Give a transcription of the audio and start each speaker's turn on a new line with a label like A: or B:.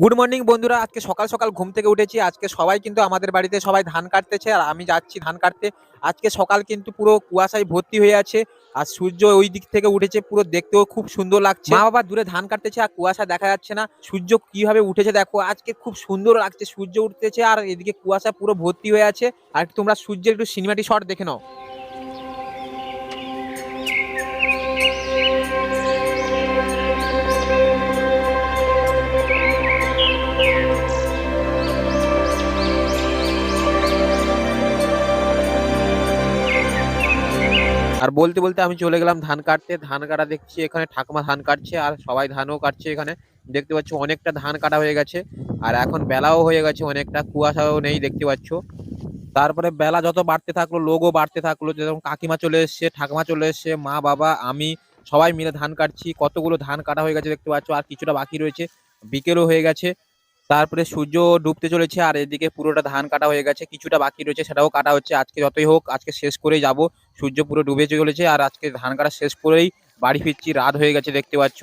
A: Good morning বন্ধুরা, আজকে সকাল সকাল ঘুম থেকে উঠেছি। আজকে সবাই কিন্তু আমাদের বাড়িতে সবাই ধান কাটতেছে আর আমি যাচ্ছি ধান কাটতে। আজকে সকাল কিন্তু পুরো কুয়াশায় ভর্তি হয়ে আছে আর সূর্য ওই দিক থেকে উঠেছে, পুরো দেখতেও খুব সুন্দর লাগছে। মা বাবা দূরে ধান কাটতেছে আর কুয়াশা দেখা যাচ্ছে না। সূর্য কীভাবে উঠেছে দেখো, আজকে খুব সুন্দর লাগছে সূর্য উঠতেছে আর এদিকে কুয়াশা পুরো ভর্তি হয়ে আছে। আর তোমরা সূর্যের একটু সিনেমাটি শট দেখে নাও। আর বলতে বলতে আমি চলে গেলাম ধান কাটতে। ধান কাটা দেখছি এখানে ঠাকুমা ধান কাটছে আর সবাই ধানও কাটছে এখানে। দেখতে পাচ্ছ অনেকটা ধান কাটা হয়ে গেছে আর এখন বেলাও হয়ে গেছে অনেকটা, কুয়াশাও নেই দেখতে পাচ্ছ। তারপরে বেলা যত বাড়তে থাকল লোকও বাড়তে থাকল, যেরকম কাকিমা চলে এসছে, ঠাকুমা চলে এসছে, মা, বাবা, আমি সবাই মিলে ধান কাটছি। কতগুলো ধান কাটা হয়ে গেছে দেখতে পাচ্ছ, আর কিছুটা বাকি রয়েছে। বিকেলও হয়ে গেছে। তারপরে সূর্য ডুবতে চলেছে আর এদিকে পুরোটা ধান কাটা হয়ে গেছে, কিছুটা বাকি রয়েছে, সেটাও কাটা হচ্ছে। আজকে যতই হোক, আজকে শেষ করেই যাব। সূর্য পুরো ডুবে চলেছে আর আজকে ধান কাটা শেষ করেই বাড়ি ফিরছি, রাত হয়ে গেছে দেখতে পাচ্ছ।